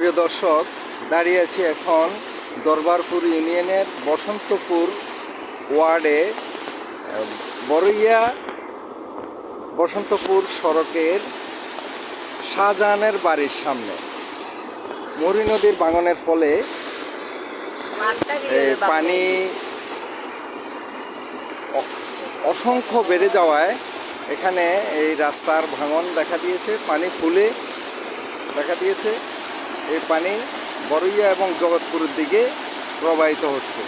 প্রিয় দর্শক দাঁড়িয়ে আছি এখন দরবারপুর ইউনিয়নের বসন্তপুর ওয়ার্ডে বড়ইয়া বসন্তপুর সড়কের শাহজাহানের বাড়ির সামনে। মরি নদীর ভাঙনের ফলে পানি অসংখ্য বেড়ে যাওয়ায় এখানে এই রাস্তার ভাঙন দেখা দিয়েছে পানি ফুলে দেখা দিয়েছে। এই পানি বড়ইয়া এবং জগৎপুরের দিকে প্রবাহিত হচ্ছে।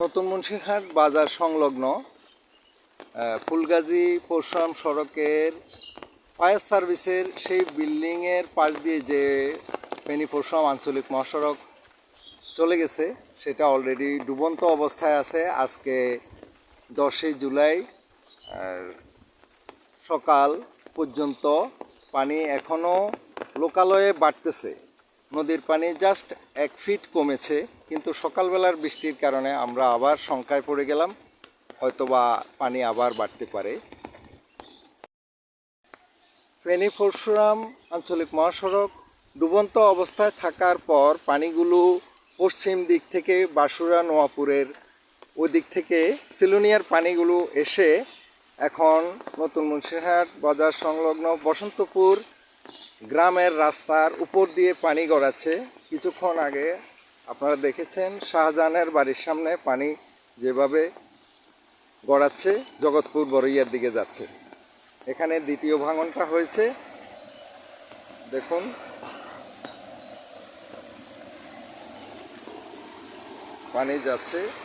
নতুন মুন্সিরহাট বাজার সংলগ্ন ফুলগাজী পরশুরাম সড়কের ফায়ার সার্ভিসের সেই বিল্ডিংয়ের পাশ দিয়ে যে ফেনী পরশুরাম আঞ্চলিক মহাসড়ক চলে গেছে, সেটা অলরেডি ডুবন্ত অবস্থায় আছে। আজকে দশই জুলাই, আর সকাল পর্যন্ত পানি এখনও লোকালয়ে বাড়তেছে। নদীর পানি জাস্ট এক ফিট কমেছে, কিন্তু সকালবেলার বৃষ্টির কারণে আমরা আবার শঙ্কায় পড়ে গেলাম, হয়তোবা পানি আবার বাড়তে পারে। ফেনী পরশুরাম আঞ্চলিক মহাসড়ক ডুবন্ত অবস্থায় থাকার পর পানিগুলো পশ্চিম দিক থেকে বাসুরা নোয়াপুরের ওই দিক থেকে সিলুনিয়ার পানিগুলো এসে এখন নতুন মুন্সিরহাট বাজার সংলগ্ন বসন্তপুর গ্রামের রাস্তার উপর দিয়ে পানি গড়াচ্ছে। কিছুক্ষণ আগে আপনারা দেখেছেন শাহজাহানের বাড়ির সামনে পানি যেভাবে গড়াচ্ছে, জগৎপুর বড়ইয়ার দিকে যাচ্ছে। এখানে দ্বিতীয় ভাঙনটা হয়েছে। দেখুন। পানি যাচ্ছে।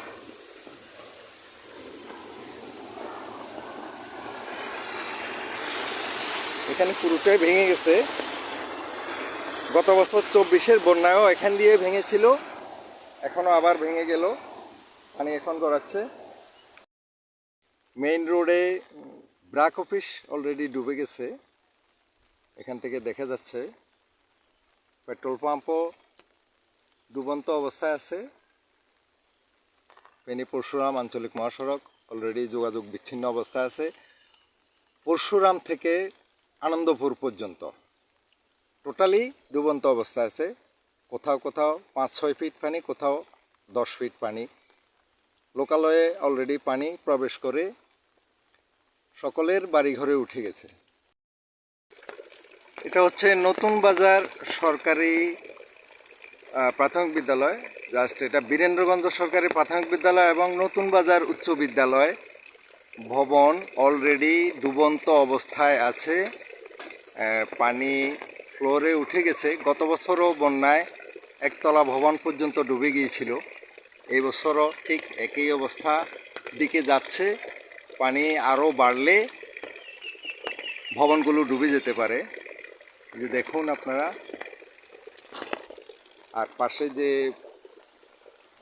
এখানে পুরোটাই ভেঙে গেছে। গত বছর চব্বিশের বন্যায়ও এখান দিয়ে ভেঙেছিল, এখনও আবার ভেঙে গেল, পানি এখন গড়াচ্ছে। মেইন রোডে ব্রাক অফিস অলরেডি ডুবে গেছে, এখান থেকে দেখা যাচ্ছে। পেট্রোল পাম্পও ডুবন্ত অবস্থায় আছে। ফেনী পরশুরাম আঞ্চলিক মহাসড়ক অলরেডি যোগাযোগ বিচ্ছিন্ন অবস্থায় আছে। পরশুরাম থেকে আনন্দপুর পর্যন্ত। টোটালি ডুবন্ত অবস্থায় আছে। কোথাও কোথাও পাঁচ, ছয় ফিট পানি, কোথাও দশ ফিট পানি। লোকালয়ে অলরেডি পানি প্রবেশ করে সকলের বাড়িঘরে উঠে গেছে। এটা হচ্ছে নতুন বাজার সরকারি প্রাথমিক বিদ্যালয়। জাস্ট এটা বীরেন্দ্রগঞ্জ সরকারি প্রাথমিক বিদ্যালয় এবং নতুন বাজার উচ্চ বিদ্যালয়। ভবন অলরেডি ডুবন্ত অবস্থায় আছে। পানি ফ্লোরে উঠে গেছে। গত বছরও বন্যায় একতলা ভবন পর্যন্ত ডুবে গিয়েছিল। এই বছরও ঠিক একই অবস্থা দিকে যাচ্ছে। পানি আরও বাড়লে ভবনগুলো ডুবে যেতে পারে। যে দেখুন আপনারা। আর পাশে যে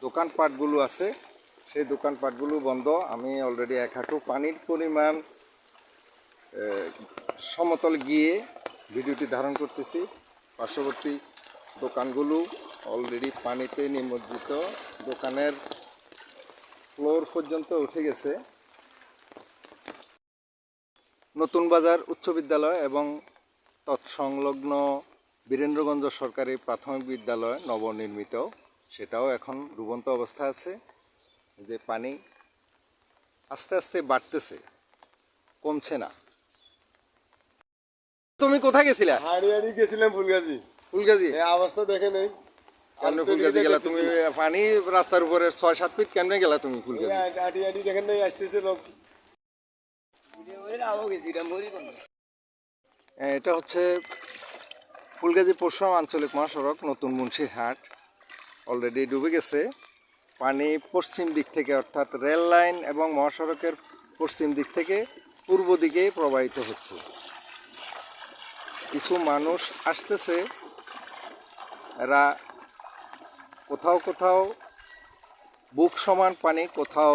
দোকানপাটগুলো আছে, সেই দোকানপাটগুলো বন্ধ। আমি অলরেডি এক হাঁটু পানির পরিমাণ সমতল গিয়ে ভিডিওটি ধারণ করতেছি। পার্শ্ববর্তী দোকানগুলো অলরেডি পানিতে নিমজ্জিত। দোকানের ফ্লোর পর্যন্ত উঠে গেছে। নতুন বাজার, উচ্চ বিদ্যালয় এবং তৎসংলগ্ন বীরেন্দ্রগঞ্জ সরকারি প্রাথমিক বিদ্যালয় নবনির্মিত। সেটাও এখন ডুবন্ত অবস্থা আছে যে পানি আস্তে আস্তে বাড়তেছে, কমছে না। তুমি কোথায় গেছিলা? হাড়ি হাড়ি গেছিলাম ফুলগাছি ফুলগাজি? এই অবস্থা দেখে নেই। কেমনে ফুলগাজি গেলা? তুমি পানি রাস্তার উপরে ছয় সাত ফিট কেমনে গেলা তুমি ফুলগাজি? হাড়ি হাড়ি দেখেন নেই আসতেছে লোক। হ্যাঁ, এটা হচ্ছে ফুলগাজী পরশুরাম আঞ্চলিক মহাসড়ক নতুন মুন্সিরহাট অলরেডি ডুবে গেছে। পানি পশ্চিম দিক থেকে অর্থাৎ রেল লাইন এবং মহাসড়কের পশ্চিম দিক থেকে পূর্ব দিকে প্রবাহিত হচ্ছে। কিছু মানুষ আসতেছে, এরা কোথাও কোথাও বুক সমান পানি, কোথাও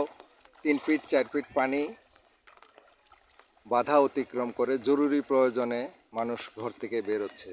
তিন ফিট, চার ফিট পানি বাধা অতিক্রম করে জরুরি প্রয়োজনে মানুষ ঘর থেকে বেরোচ্ছে।